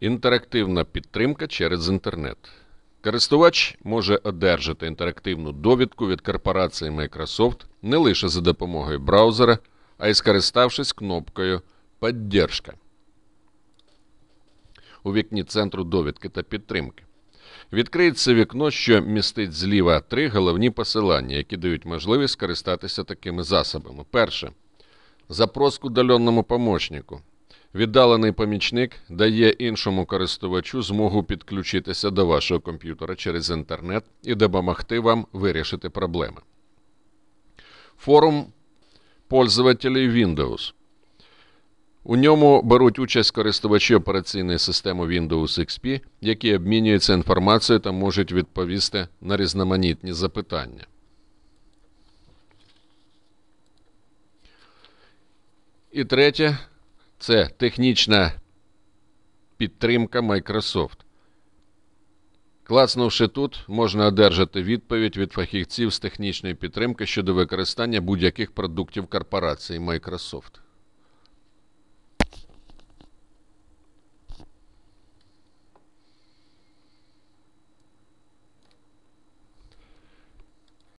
Інтерактивна підтримка через інтернет. Користувач може одержати інтерактивну довідку від корпорації Microsoft не лише за допомогою браузера, а й скориставшись кнопкою Поддержка у вікні центру довідки та підтримки. Відкриється вікно, що містить зліва три головні посилання, які дають можливість скористатися такими засобами. Перше. Запрос к удаленному помощнику. Віддалений помічник дає іншому користувачу змогу підключитися до вашого комп'ютера через інтернет і допомогти вам вирішити проблеми. Форум пользователей Windows. У ньому беруть участь користувачі операційної системи Windows XP, які обмінюються інформацією та можуть відповісти на різноманітні запитання. І третє це технічна підтримка Microsoft. Клацнувши тут, можна одержати відповідь від фахівців з технічної підтримки щодо використання будь-яких продуктів корпорації Microsoft.